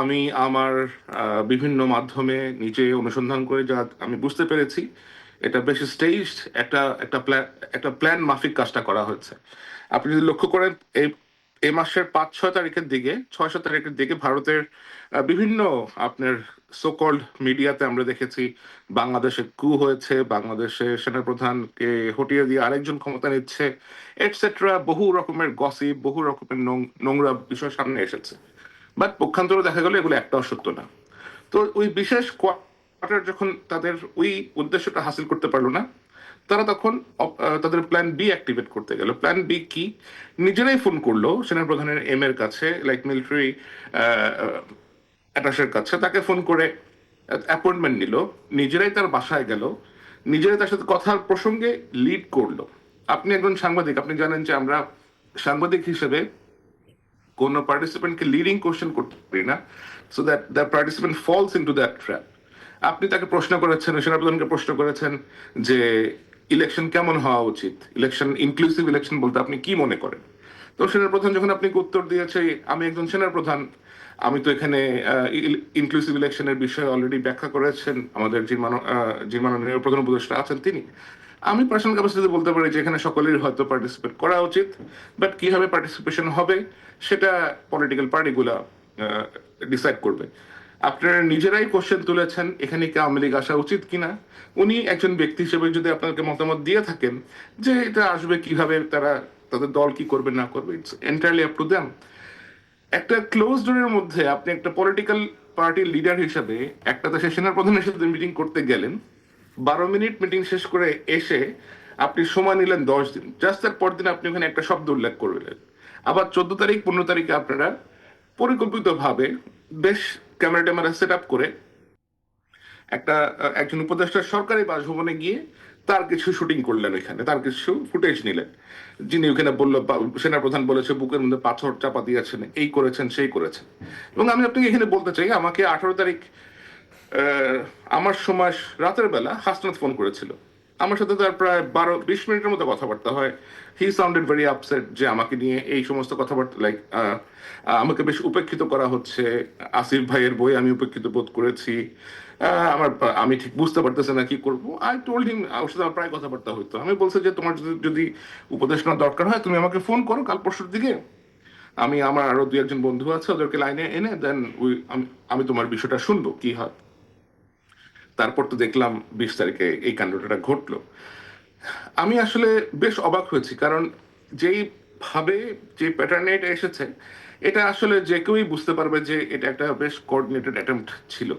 আমি আমার বিভিন্ন মাধ্যমে নিজে অনুসন্ধান করে যা আমি বুঝতে পেরেছি, এটা বেশ স্টেজ একটা একটা প্ল্যান একটা প্ল্যান মাফিক কাজটা করা হয়েছে। আপনি যদি লক্ষ্য করেন, এই এই মাসের পাঁচ, ছয় তারিখের দিকে, ছয়, সাত তারিখের দিকে ভারতের বিভিন্ন আপনার সোকল্ড মিডিয়াতে আমরা দেখেছি, বাংলাদেশে কু হয়েছে, বাংলাদেশে সেনাপ্রধানকে হটিয়ে দিয়ে আরেকজন ক্ষমতা নিচ্ছে এটসেট্রা বহু রকমের গসিপ বহু রকমের নোংরা বিষয় সামনে এসেছে। বাট পক্ষান্তরে দেখা গেল এগুলো একটাও সত্য না। তো ওই বিশেষ কোয়ার্টার যখন তাদের ওই উদ্দেশ্যটা হাসিল করতে পারল না, তারা তখন তাদের প্ল্যান বি অ্যাক্টিভেট করতে গেল। প্ল্যান বি কি? নিজেরাই ফোন করল সেনাপ্রধানের এম এর কাছে লাইক মিলিটারি অ্যাটাসের কাছে। তাকে ফোন করে অ্যাপয়েন্টমেন্ট নিল। নিজেরাই তার বাসায় গেল। নিজেরাই তার সাথে কথার প্রসঙ্গে লিড করল। আপনি একজন সাংবাদিক, আপনি জানেন যে আমরা সাংবাদিক হিসেবে কোনো পার্টিসিপেন্টকে লিডিং কোশ্চেন করতে পারি না so that the participant falls into that trap আপনি তাকে প্রশ্ন করেছেন সেনাপ্রধানকে প্রশ্ন করেছেন যে ইলেকশন কেমন হওয়া উচিত? ইলেকশন ইনক্লুসিভ ইলেকশন বলতে আপনি কি মনে করেন? তো সেনাপ্রধান যখন আপনাকে উত্তর দিয়েছে, আমি একজন সেনাপ্রধান আমি তো এখানে ইনক্লুসিভ ইলেকশনের বিষয়ে অলরেডি ব্যাখ্যা করেছেন, আমাদের যে মানব যে মাননীয় প্রধান উপদেষ্টা আছেন তিনি। আমি পার্সোনাল ক্যাপাসিটিতে বলতে পারি যে, এখানে সকলের হয়তো পার্টিসিপেট করা উচিত বাট কীভাবে পার্টিসিপেশন হবে সেটা পলিটিক্যাল পার্টিগুলা ডিসাইড করবে। আপনারা নিজেরাই কোশ্চেন তুলেছেন, এখানে কি আওয়ামী লীগ আসা উচিত কিনা? উনি একজন ব্যক্তি হিসেবে যদি আপনাকে মতামত দিয়ে থাকেন যে, এটা আসবে কীভাবে, তারা, তাদের দল কি করবে, না করবে it's entirely up to them একটা ক্লোজ ডোরের মধ্যে আপনি একটা পলিটিক্যাল পার্টির লিডার হিসেবে, একটা দেশের সেনাপ্রধানের সাথে মিটিং করতে গেলেন বারো মিনিট মিটিং শেষ করে এসে আপনি সময় নিলেন দশ দিন। জাস্ট তার পরদিন আপনি ওখানে একটা শব্দ উল্লেখ করলেন। আবার চোদ্দ তারিখ, পনেরো তারিখে আপনারা পরিকল্পিতভাবে বেশ ক্যামেরা ট্যামেরা সেট আপ করে একটা একজন উপদেষ্টা সরকারি বাসভবনে গিয়ে তার কিছু শুটিং করলেন ওইখানে, তার কিছু ফুটেজ নিলেন। যিনি ওখানে বলল সেনাপ্রধান বলেছে, বুকের মধ্যে পাথর চাপা দিয়েছেন, এই করেছেন, সেই করেছেন। এবং আমি আপনাকে এখানে বলতে চাই, আমাকে আঠারো তারিখ আমার সময় রাতের বেলা হাসনাত ফোন করেছিল। আমার সাথে তার প্রায় বারো, বিশ মিনিটের মতো কথাবার্তা হয়। হি সাউন্ডেড ভেরি আপসেট যে আমাকে নিয়ে এই সমস্ত কথাবার্তা লাইক আমাকে বেশ উপেক্ষিত করা হচ্ছে। আসিফ ভাইয়ের বই আমি উপেক্ষিত বোধ করেছি। আমার আমি ঠিক বুঝতে পারতেছি না কি করব। আই টোল্ড হিম ওর সাথে আমার প্রায় কথাবার্তা হইতো। আমি বলছি যে, তোমার যদি যদি নেওয়ার দরকার হয়, তুমি আমাকে ফোন করো কাল পরশুর দিকে। আমি, আমার আরও দুই একজন বন্ধু আছে, ওদেরকে লাইনে এনে দেন উই আমি তোমার বিষয়টা শুনব, কি হয়? তারপর তো দেখলাম বিশ তারিখে এই কাণ্ডটা ঘটলো। আমি আসলে বেশ অবাক হয়েছি, কারণ যেই ভাবে যে প্যাটার্নে এটা এসেছে, এটা আসলে যে কেউই বুঝতে পারবে যে এটা একটা বেশ কোঅর্ডিনেটেড অ্যাটেম্পট ছিল।